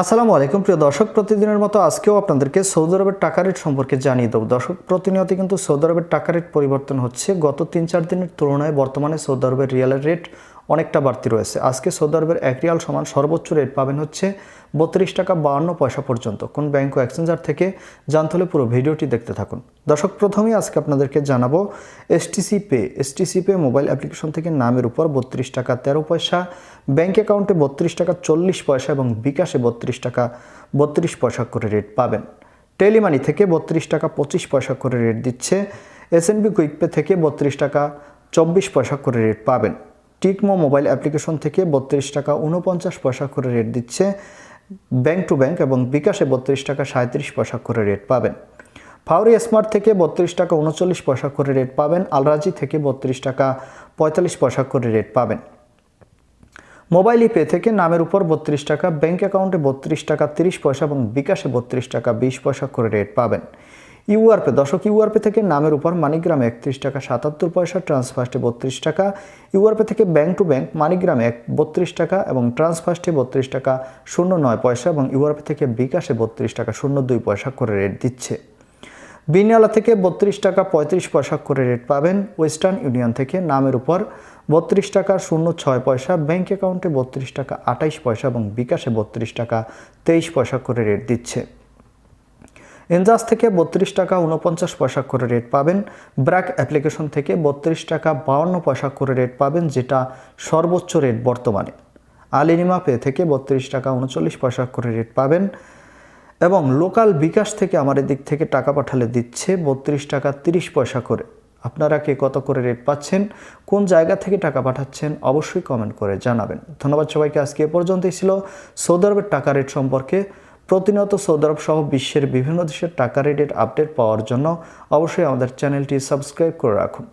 আসসালামু আলাইকুম, প্রিয় দর্শক, প্রতিদিনের মতো আজকেও আপনাদেরকে সৌদি আরবের টাকা রেট সম্পর্কে জানিয়ে দেবো। দর্শক, প্রতিনিয়ত কিন্তু সৌদি আরবের টাকা রেট পরিবর্তন হচ্ছে। গত তিন চার দিনের তুলনায় বর্তমানে সৌদি আরবের রিয়ালের রেট অনেকটা বাড়তি রয়েছে। আজকে সৌদি আরবের এক রিয়াল সমান সর্বোচ্চ রেট পাবেন হচ্ছে বত্রিশ টাকা বাহান্ন পয়সা পর্যন্ত। কোন ব্যাংক ও এক্সচেঞ্জার থেকে জানতে হলে পুরো ভিডিওটি দেখতে থাকুন। দর্শক, প্রথমেই আজকে আপনাদেরকে জানাব STC pay STC pay mobile application থেকে নামের উপর বত্রিশ টাকা তেরো পয়সা ব্যাংক অ্যাকাউন্টে বত্রিশ টাকা চল্লিশ পয়সা এবং বিকাশে বত্রিশ টাকা বত্রিশ পয়সা করে রেট পাবেন। টেলিমানি থেকে বত্রিশ টাকা পঁচিশ পয়সা করে রেট দিচ্ছে। এস এন এসএনবি কুইকপে থেকে বত্রিশ টাকা চব্বিশ পয়সা করে রেট পাবেন। টিকমো মোবাইল অ্যাপ্লিকেশন থেকে বত্রিশ টাকা উনপঞ্চাশ পয়সা করে রেট দিচ্ছে ব্যাংক টু ব্যাংক এবং বিকাশে বত্রিশ টাকা সাঁত্রিশ পয়সা করে রেট পাবেন। ফাউরি স্মার্ট থেকে বত্রিশ টাকা উনচল্লিশ পয়সা করে রেট পাবেন। আলরাজি থেকে বত্রিশ টাকা পঁয়তাল্লিশ পয়সা করে রেট পাবেন। মোবাইল ইপে থেকে নামের উপর বত্রিশ টাকা ব্যাঙ্ক অ্যাকাউন্টে বত্রিশ টাকা তিরিশ পয়সা এবং বিকাশে বত্রিশ টাকা বিশ পয়সা করে রেট পাবেন। ইউআরপে, দশক ইউআরপে থেকে নামের উপর মানিগ্রামে একত্রিশ টাকা সাতাত্তর পয়সা ট্রান্সফার্স্টে বত্রিশ টাকা। ইউআরপে থেকে ব্যাংক টু ব্যাংক মানিগ্রামে এক বত্রিশ টাকা এবং ট্রান্সফার্স্টে বত্রিশ টাকা শূন্য নয় পয়সা এবং ইউআরপে থেকে বিকাশে বত্রিশ টাকা শূন্য দুই পয়সা করে রেট দিচ্ছে। বিনিয়ালা থেকে বত্রিশ টাকা পঁয়ত্রিশ পয়সা করে রেট পাবেন ওয়েস্টার্ন ইউনিয়ন থেকে নামের উপর বত্রিশ টাকা শূন্য ছয় পয়সা, ব্যাংক অ্যাকাউন্টে বত্রিশ টাকা আঠাইশ পয়সা এবং বিকাশে বত্রিশ টাকা তেইশ পয়সা করে রেট দিচ্ছে। এনজাস থেকে বত্রিশ টাকা উনপঞ্চাশ পয়সা করে রেট পাবেন। ব্র্যাক অ্যাপ্লিকেশন থেকে বত্রিশ টাকা বাউন্ন পয়সা করে রেট পাবেন, যেটা সর্বোচ্চ রেট বর্তমানে। আলিনিমা পে থেকে বত্রিশ টাকা উনচল্লিশ পয়সা করে রেট পাবেন এবং লোকাল বিকাশ থেকে আমার এদিক থেকে টাকা পাঠালে দিচ্ছে বত্রিশ টাকা তিরিশ পয়সা করে। আপনারা কে কত করে রেট পাচ্ছেন, কোন জায়গা থেকে টাকা পাঠাচ্ছেন অবশ্যই কমেন্ট করে জানাবেন। ধন্যবাদ সবাইকে, আজকে এ পর্যন্তই ছিল। সৌদি টাকা রেট সম্পর্কে প্রতিনিয়ত সৌদি আরব সহ বিশ্বের বিভিন্ন দেশের টাকা রেটের আপডেট পাওয়ার জন্য অবশ্যই আমাদের চ্যানেলটি সাবস্ক্রাইব করে রাখুন।